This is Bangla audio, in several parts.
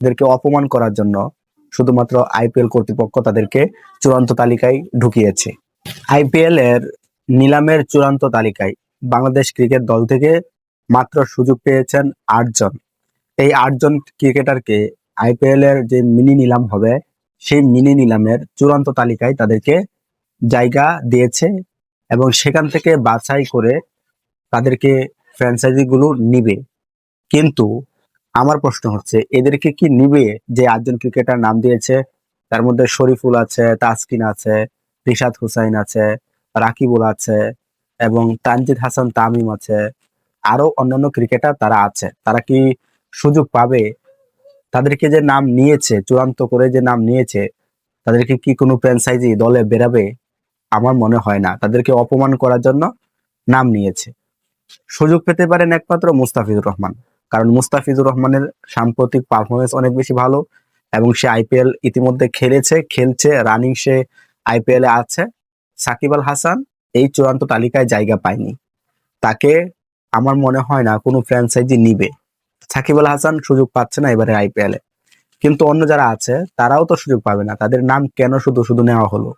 এদেরকে অপমান করার জন্য শুধুমাত্র আইপিএল কর্তৃপক্ষ তাদেরকে চূড়ান্ত তালিকায় ঢুকিয়েছে। আইপিএল এর নিলামের চূড়ান্ত তালিকায় বাংলাদেশ ক্রিকেট দল থেকে মাত্র সুযোগ পেয়েছেন আটজন এই আটজন ক্রিকেটারকে আইপিএল এর যে মিনি নিলাম হবে, সেই মিনি নিলামের চূড়ান্ত তালিকায় তাদেরকে জায়গা দিয়েছে এবং সেখান থেকে বাছাই করে তাদেরকে ফ্র্যাঞ্চাইজি গুলো নিবে। কিন্তু আমার প্রশ্ন হচ্ছে, এদেরকে কি নিবে যে আটজন ক্রিকেটার নাম দিয়েছে? তার মধ্যে শরীফুল আছে, তাসকিন আছে, রিশাদ হুসাইন আছে, রাকিবুল আছে এবং তানজিদ হাসান তামিম আছে। আরও অন্যান্য ক্রিকেটার তারা আছে। তারা কি সুযোগ পাবে? তাদেরকে যে নাম নিয়েছে, চূড়ান্ত করে যে নাম নিয়েছে, তাদেরকে কি কোনো ফ্র্যাঞ্চাইজি দলে বেরাবে? আমার মনে হয় না। তাদেরকে অপমান করার জন্য নাম নিয়েছে। সুযোগ পেতে পারেন একমাত্র মুস্তাফিজুর রহমান। কারণ মুস্তাফিজুর রহমানের সাম্প্রতিক পারফরমেন্স অনেক বেশি ভালো এবং সে আইপিএল ইতিমধ্যে খেলেছে, খেলছে রানিং সে আইপিএল এ আছে। সাকিব আল হাসান এই চূড়ান্ত তালিকায় জায়গা পায়নি। তাকে আমার মনে হয় না কোনো ফ্র্যাঞ্চাইজি নিবে। সাকিব আল হাসান সুযোগ পাচ্ছে না এবারে আইপিএল এ। কিন্তু অন্য যারা আছে, তারাও তো সুযোগ পাবে না। তাদের নাম কেন শুধু শুধু নেওয়া হলো?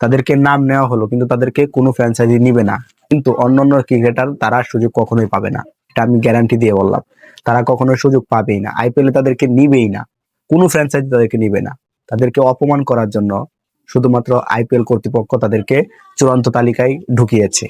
তাদেরকে নাম নেওয়া হলো, কিন্তু তাদেরকে কোনো ফ্র্যাঞ্চাইজি নিবে না। কিন্তু অন্য অন্য ক্রিকেটার তারা সুযোগ কখনোই পাবে না। এটা আমি গ্যারান্টি দিয়ে বললাম। তারা কখনো সুযোগ পাবেই না। আইপিএল তাদেরকে নিবেই না। কোনো ফ্র্যাঞ্চাইজি তাদেরকে নিবে না। তাদেরকে অপমান করার জন্য শুধুমাত্র আইপিএল কর্তৃপক্ষ তাদেরকে চূড়ান্ত তালিকায় ঢুকিয়েছে।